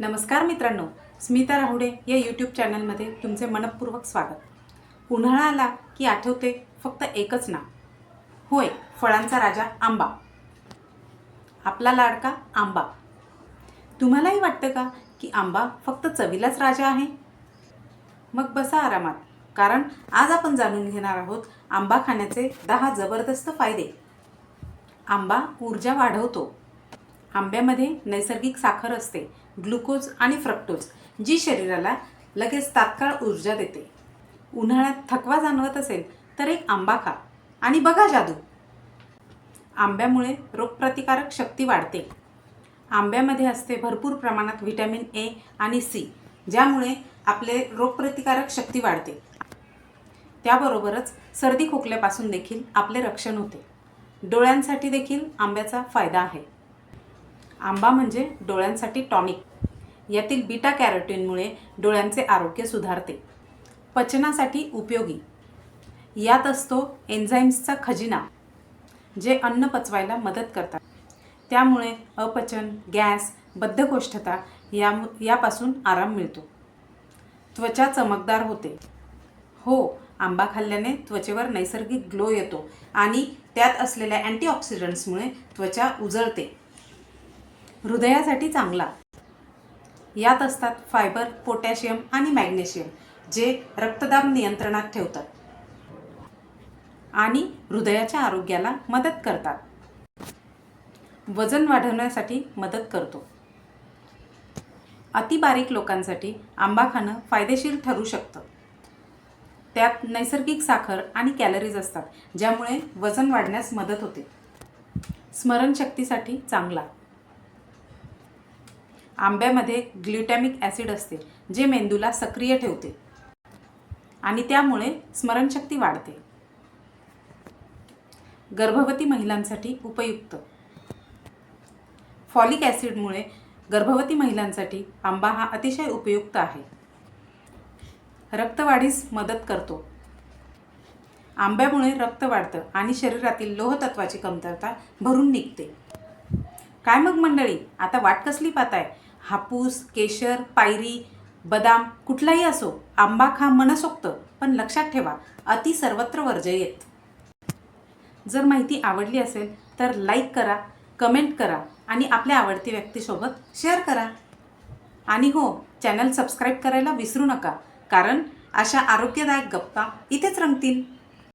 नमस्कार मित्रांनो स्मिता राहुडे या यूट्यूब चॅनलमध्ये तुमचे मनपूर्वक स्वागत. उन्हाळा आला की आठवते फक्त एकच ना होय फळांचा राजा आंबा. आपला लाडका आंबा. तुम्हालाही वाटतं का की आंबा फक्त चवीलाच राजा आहे? मग बसा आरामात कारण आज आपण जाणून घेणार आहोत आंबा खाण्याचे दहा जबरदस्त फायदे. आंबा ऊर्जा वाढवतो. आंब्यामध्ये नैसर्गिक साखर असते ग्लुकोज आणि फ्रक्टोज जी शरीराला लगेच तात्काळ ऊर्जा देते. उन्हाळ्यात थकवा जाणवत असेल तर एक आंबा खा. आणि बघा जादू. आंब्यामुळे रोगप्रतिकारक शक्ती वाढते. आंब्यामध्ये असते भरपूर प्रमाणात व्हिटॅमिन ए आणि सी ज्यामुळे आपले रोगप्रतिकारक शक्ती वाढते. त्याबरोबरच सर्दी खोकल्यापासून देखील आपले रक्षण होते. डोळ्यांसाठी देखील आंब्याचा फायदा आहे. आंबा म्हणजे डोळ्यांसाठी टॉनिक. यातील बीटा कॅरोटीनमुळे डोळ्यांचे आरोग्य सुधारते. पचनासाठी उपयोगी. यात असतो एन्झाईम्सचा खजिना जे अन्न पचवायला मदत करतात. त्यामुळे अपचन गॅस बद्धकोष्ठता या यापासून आराम मिळतो. त्वचा चमकदार होते. हो आंबा खाल्ल्याने त्वचेवर नैसर्गिक ग्लो येतो आणि त्यात असलेल्या अँटीऑक्सिडंट्समुळे त्वचा उजळते. हृदयासाठी चांगला. यात असतात फायबर पोटॅशियम आणि मॅग्नेशियम जे रक्तदाब नियंत्रणात ठेवतात आणि हृदयाच्या आरोग्याला मदत करतात. वजन वाढवण्यासाठी मदत करतो. अतिबारीक लोकांसाठी आंबा खाणं फायदेशीर ठरू शकतं. त्यात नैसर्गिक साखर आणि कॅलरीज असतात ज्यामुळे वजन वाढण्यास मदत होते. स्मरणशक्तीसाठी चांगला. आंब्यामध्ये ग्ल्युटॅमिक ॲसिड असते जे मेंदूला सक्रिय ठेवते आणि त्यामुळे स्मरणशक्ती वाढते. गर्भवती महिलांसाठी उपयुक्त. फॉलिक ॲसिडमुळे गर्भवती महिलांसाठी आंबा हा अतिशय उपयुक्त आहे. रक्तवाढीस मदत करतो. आंब्यामुळे रक्त वाढतं आणि शरीरातील लोहतत्वाची कमतरता भरून निघते. काय मग मंडळी आता वाट कसली पाहताय? हापूस केशर पायरी बदाम कुठलाही असो आंबा खा मनसोक्त पण लक्षात ठेवा अति सर्वत्र वर्जयेत जर माहिती आवडली असेल तर लाईक करा कमेंट करा आणि आपल्या आवडती व्यक्तीसोबत शेअर करा. आणि हो चॅनल सबस्क्राईब करायला विसरू नका कारण अशा आरोग्यदायक गप्पा इथेच रंगतील.